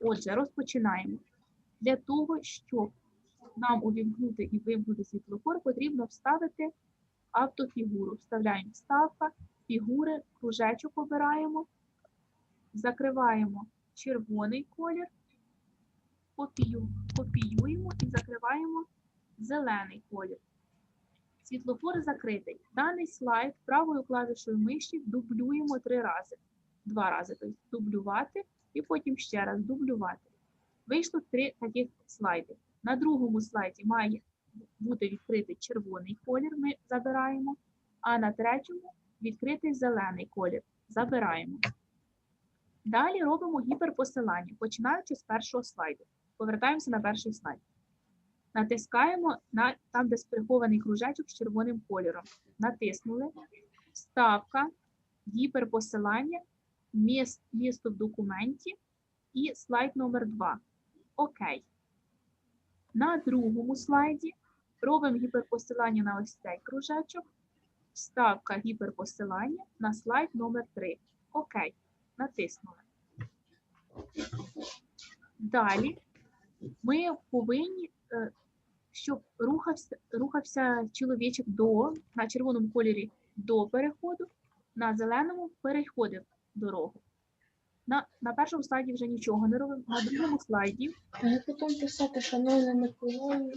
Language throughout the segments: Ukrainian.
Отже, розпочинаємо. Для того, щоб нам увімкнути і вимкнути світлофор, потрібно вставити автофігуру. Вставляємо вставка, фігури, кружечок обираємо, закриваємо червоний колір, копію, копіюємо і закриваємо зелений колір. Світлофор закритий. Даний слайд правою клавішою миші дублюємо три рази. Два рази, тобто дублювати і потім ще раз дублювати. Вийшло три таких слайди. На другому слайді має бути відкритий червоний колір, ми забираємо, а на третьому відкритий зелений колір. Забираємо. Далі робимо гіперпосилання, починаючи з першого слайду. Повертаємося на перший слайд. Натискаємо на там, де прихований кружечок з червоним кольором. Натиснули. Вставка, гіперпосилання, місто в документі і слайд номер 2. Окей. На другому слайді робимо гіперпосилання на ось цей кружечок. Вставка гіперпосилання на слайд номер 3. Окей. Натиснули. Далі ми повинні, е, щоб рухався, рухався чоловічок до, на червоному кольорі до переходу, на зеленому переходив дорогу. На, на першому слайді вже нічого не робимо. На другому слайді, А потім писати, шановна Миколаївна?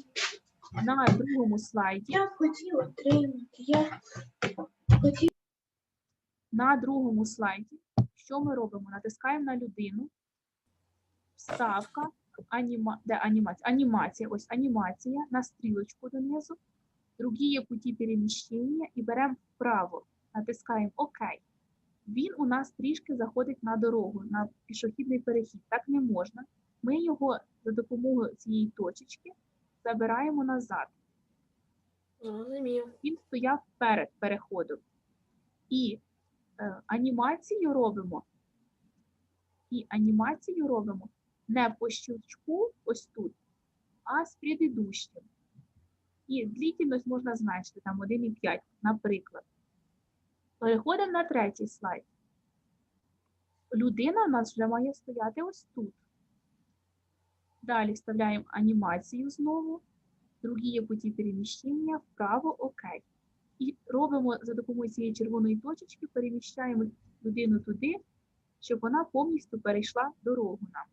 на другому слайді, Я б хотіла отримати. Я хотіла. на другому слайді, що ми робимо? Натискаємо на людину, вставка, аніма, де анімація? Анімація, ось анімація на стрілочку донизу, другі путі переміщення і беремо вправо, натискаємо ОК. Він у нас трішки заходить на дорогу, на пішохідний перехід. Так не можна. Ми його за допомогою цієї точечки забираємо назад. Зрозумів. Він стояв перед переходом. І е, анімацію робимо. І анімацію робимо не по щелчку, ось тут, а з предыдущим. І длительність можна зменшити, там 1,5, наприклад. Переходимо на третій слайд. Людина у нас вже має стояти ось тут. Далі вставляємо анімацію знову, другі путі переміщення, вправо, ОК. І робимо за допомогою цієї червоної точечки, переміщаємо людину туди, щоб вона повністю перейшла дорогу нам.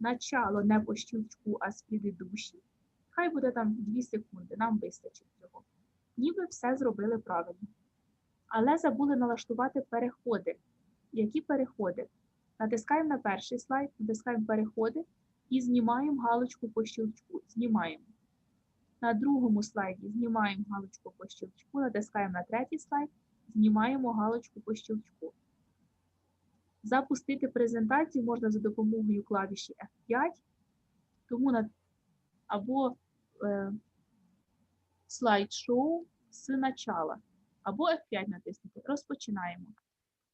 Начало не по щелчку, а з предыдущим. Хай буде там 2 секунди, нам вистачить цього. Ніби все зробили правильно. Але забули налаштувати переходи. Які переходи? Натискаємо на перший слайд, натискаємо переходи і знімаємо галочку по щелчку. Знімаємо. На другому слайді знімаємо галочку по щелчку, натискаємо на третій слайд, знімаємо галочку по щелчку. Запустити презентацію можна за допомогою клавіші F5, тому на, або е, слайд-шоу з начала, або F5 натиснути. Розпочинаємо.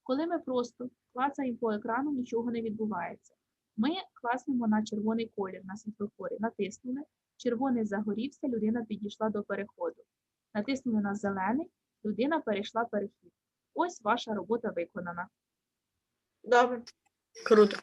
Коли ми просто клацаємо по екрану, нічого не відбувається. Ми класнемо на червоний колір на світлофорі, натиснули, червоний загорівся, людина підійшла до переходу. Натиснули на зелений, людина перейшла перехід. Ось ваша робота виконана. Добре. Круто.